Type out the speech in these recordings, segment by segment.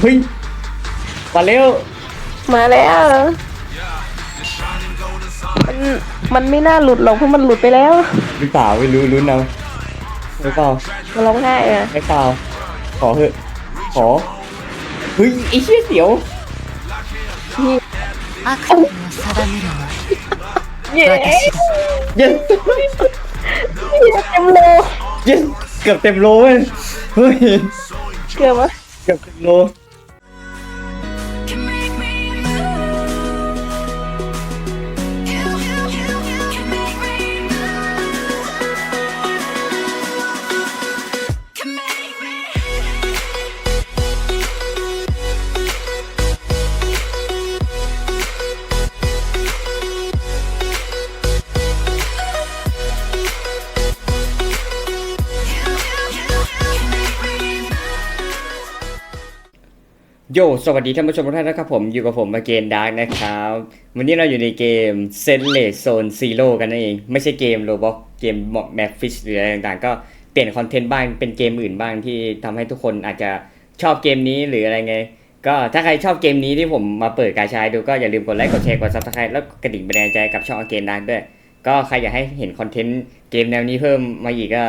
เฮ้ยมาเร็ว มาแล้วมันมันไม่น่าหลุดหรอกเพราะมันหลุดไปแล้ว หรือเปล่าไม่รู้ลุ้นเอาไม่เปล่า มาร้องไห้อะ ไม่เปล่าขอเถอะขอเฮ้ยไอ้เชี่ยเสียว นี่ 悪夢を定めるのは เย้ 私です เย็น เต็มโล เย็น เกือบเต็มโลเว้ยเฮ้ย เกือบวะเกือบเต็มโล โย สวัสดีท่านผู้ชมทุกท่านนะครับผมอยู่กับผมมาเกนดาร์กนะครับ วันนี้เราอยู่ในเกมเซนเลสโซนซีโร่กันนั่นเอง ไม่ใช่เกมโรบอกเกมแมปฟิชหรืออะไรต่างๆ ก็เปลี่ยนคอนเทนต์บ้างเป็นเกมอื่นบ้างที่ทำให้ทุกคนอาจจะชอบเกมนี้หรืออะไรไง ก็ถ้าใครชอบเกมนี้ที่ผมมาเปิดกาชายดูก็อย่าลืมกดไลค์กดแชร์กดซับสไครต์แล้วกระดิ่งเป็นแรงใจกับช่องเกมดาร์กด้วย ก็ใครอยากให้เห็นคอนเทนต์เกมแนวนี้เพิ่มมาอีกก็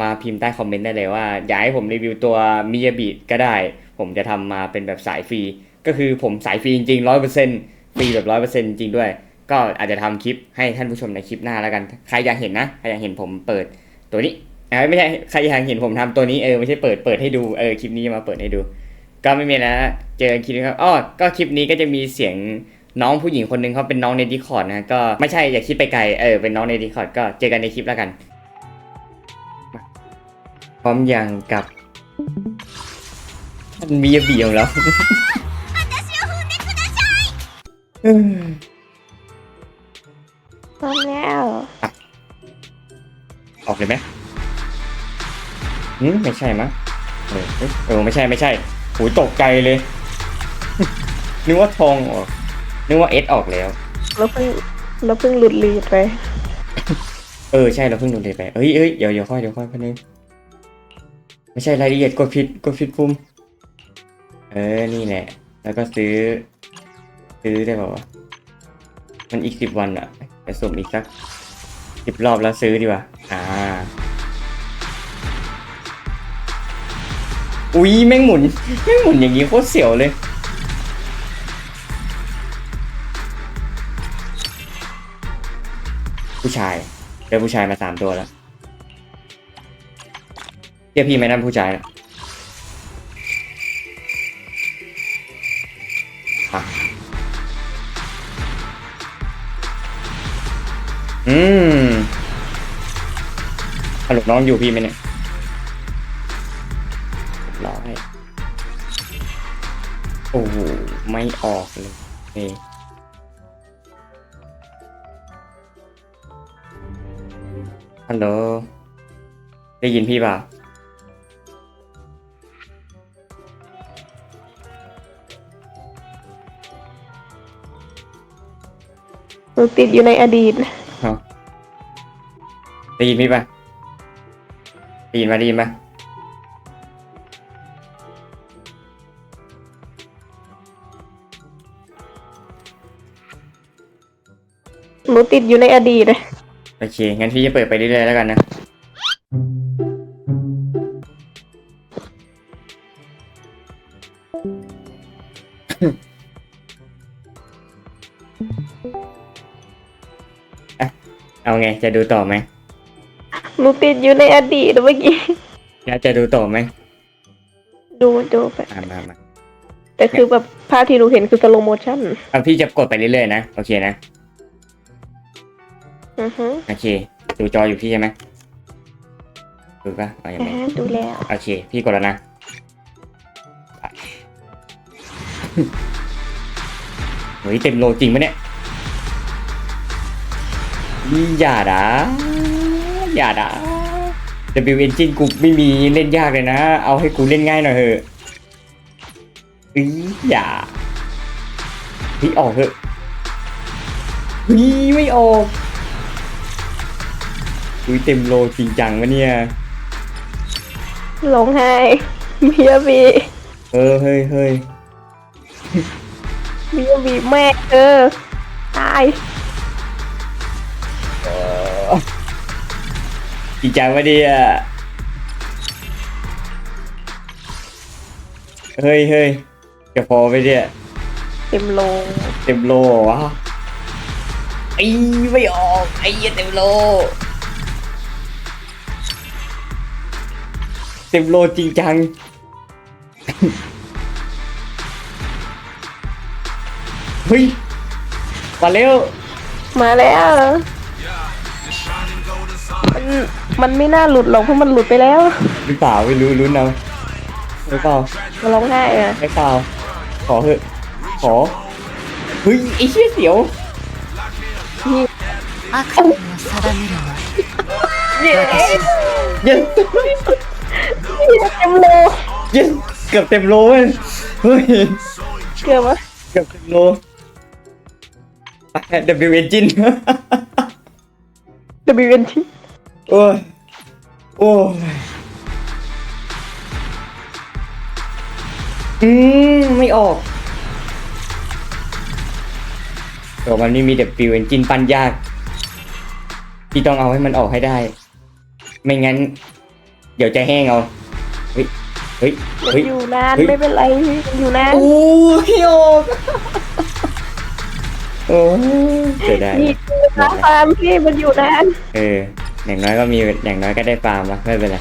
มาพิมพ์ใต้คอมเมนต์ได้เลยว่าอยากให้ผมรีวิวตัวมิยาบิก็ได้ ผมจะทำมาเป็นแบบสายฟรี ก็คือผมสายฟรีจริงๆร้อยเปอร์เซ็นต์ฟรีแบบร้อยเปอร์เซ็นต์จริงด้วย ก็อาจจะทำคลิปให้ท่านผู้ชมในคลิปหน้าแล้วกัน ใครอยากเห็นนะ ใครอยากเห็นผมเปิดตัวนี้ไม่ใช่ใครอยากเห็นผมทำตัวนี้เออไม่ใช่เปิดเปิดให้ดูเออคลิปนี้มาเปิดให้ดู ก็ไม่มีแล้วนะเจอกันคลิปนี้ครับอ้อก็คลิปนี้ก็จะมีเสียงน้องผู้หญิงคนหนึ่งเขาเป็นน้องในดิคอร์ดนะก็ไม่ใช่อย่าคิดไปไกลเออเป็นน้องในดิคอร์ดก็เจอกันในคลิปแล้วกัน พร้อมอย่างกับ ท่านมียบีของเราเออพร้อมแล้วออกเลยไหมอืมไม่ใช่มั้งเออเอ้ยเออไม่ใช่ไม่ใช่หูยตกใจเลย นึกว่าทองออก นึกว่าเอสออกแล้ว เราเพิ่งเราเพิ่งหลุดลีดไป เออใช่เราเพิ่งโดนเดทไปเอ้ยเอ้ยเดี๋ยวเดี๋ยวค่อยเดี๋ยวค่อยพันนึงไม่ใช่รายละเอียดกดผิดกดผิดปุ่ม เออ นี่แหละ แล้วก็ซื้อ ซื้อได้ป่าวะ มันอีกสิบวันอะไปสุ่มอีกสักสิบรอบแล้วซื้อดีกว่า อ่า อุ้ยแม่งหมุน แม่งหมุนอย่างนี้โคตรเสียวเลย ผู้ชายเจอผู้ชายมาสามตัวแล้วเรียกพี่ไหมนั่นผู้ชายนะอะ อืมสรุปน้องอยู่พี่ไหมเนี่ยร้อยโอ้โหไม่ออกเลยนี่ฮัลโหลได้ยินพี่เปล่าหนูติดอยู่ในอดีต ได้ยินพี่ปะได้ยินมาได้ยินปะหนูติดอยู่ในอดีตโอเค งั้นพี่จะเปิดไปเรื่อยๆแล้วกันนะ อะ เอาไง จะดูต่อไหม หนูติดอยู่ในอดีตเมื่อกี้แล้วจะดูต่อไหมดูดูไป อ่ามามาแต่คือแบบภาพที่หนูเห็นคือสโลโมชั่นเอาพี่จะกดไปเรื่อยๆนะ โอเคนะ อือฮึโอเค ดูจออยู่พี่ใช่ไหมดูปะเอาอย่างอ่าไรฮะดูแล้ว โอเค พี่กดแล้วนะไปเฮ้ยเต็มโลจริงปะเนี่ยนี่อย่าด่า อย่าด่า W Engine กูไม่มีเล่นยากเลยนะ เอาให้กูเล่นง่ายหน่อยเถอะอีอย่าพี่ออกเถอะพี่ไม่ออกอุ้ยเต็มโลจริงจังวะเนี่ยร้องไห้เมียบีเออเฮ้ยเฮ้ยเมียบีแม่เออตาย จริงจังวะดิอะเฮ้ยเฮ้ยจะพอไปเนี่ย เต็มโลงเต็มโลเหรอวะไอ้ไม่ออกไอ้เหี้ยเต็มโล เต็มโลจริงจัง เฮ้ย มาเร็ว มาแล้ว มันมันไม่น่าหลุดหรอกเพราะมันหลุดไปแล้ว หรือเปล่าไม่รู้ลุ้นเอาหรือเปล่า มาร้องไห้อะ ไม่เปล่าขอเถอะขอเฮ้ยไอ้เชี่ยเสียว アクションを定めるわ เย็น เต็มโล เย็นเกือบเต็มโลเว้ยเฮ้ย เกือบวะ เกือบเต็มโลไป W engine WNT โ อ้ย โอ้ย อืม ไม่ออกแต่มันไม่มี W engine ปั้นยาก พี่ต้องเอาให้มันออกให้ได้ ไม่งั้น เดี๋ยวจะแห้งเอา เฮ้ย เฮ้ยมันเฮ้ย อยู่นานเฮ้ย ไม่เป็นไรมันอยู่นานโอ้ยออกโอ้ยเสียดายนี่คือน้ำฟาร์มพี่มันอยู่นาน เออ อย่างน้อยก็มีอย่างน้อยก็ได้ฟาร์มวะไม่เป็นไร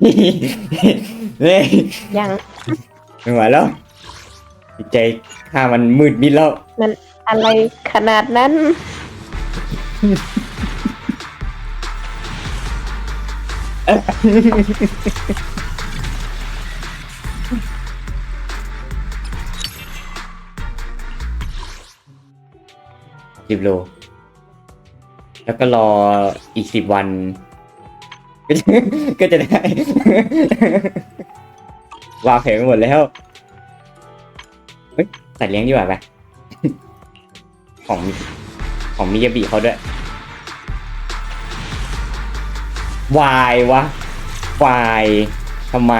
เนี่ยยังไม่ไหวแล้วจิตใจข้ามันมืดมิดแล้ว มันอะไรขนาดนั้น สิบโล แล้วก็รออีกสิบวัน ก็จะได้วางแผนไปหมดแล้วเฮ้ยสัตว์เลี้ยงดีกว่าไปของของมิยาบิเขาด้วยวายวะวายทำไม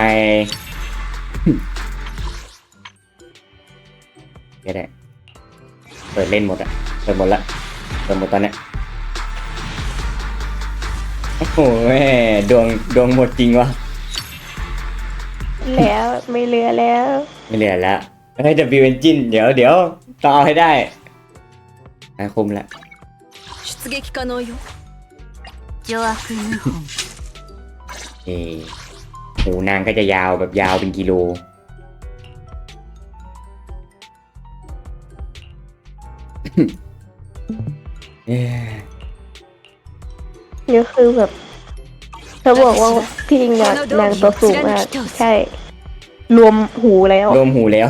ก็ได้เปิดเล่นหมดอะ เปิดหมดละ เปิดหมดตอนเนี้ยโอ้โหแม่ดวงดวงหมดจริงวะ แล้วไม่เหลือแล้ว ไม่เหลือแล้วเฮ้ย W engine เดี๋ยวเดี๋ยวต้องเอาให้ได้อ่ะคุมละ 出撃可能よ邪悪2本 เออหูนางก็จะยาวแบบยาวเป็นกิโล เอ้ยนี่คือแบบเขาบอกว่าพี่อิงอะนางตัวสูงมากใช่ รวมหูแล้ว รวมหูแล้ว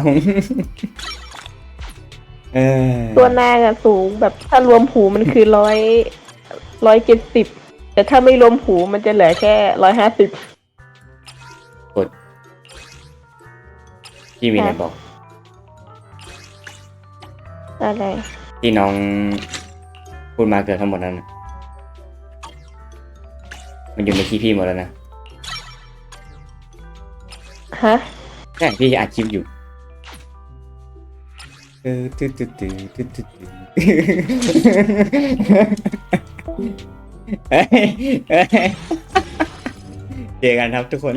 เออตัวนางอะสูงแบบถ้ารวมหูมันคือร้อยร้อยเจ็ดสิบแต่ถ้าไม่รวมหูมันจะเหลือแค่ร้อยห้าสิบพี่มีอะไรบอก อะไรที่น้อง พูดมาเกิดทั้งหมดนั้นน่ะมันอยู่ในที่พี่หมดแล้วนะฮะใช่พี่อัดคลิปอยู่เออตึ๊ดตึ๊ดตึ๊ดตึ๊ดตึ๊ดตึ๊ดเฮ้ยเฮ้ยเจอกันครับทุกคน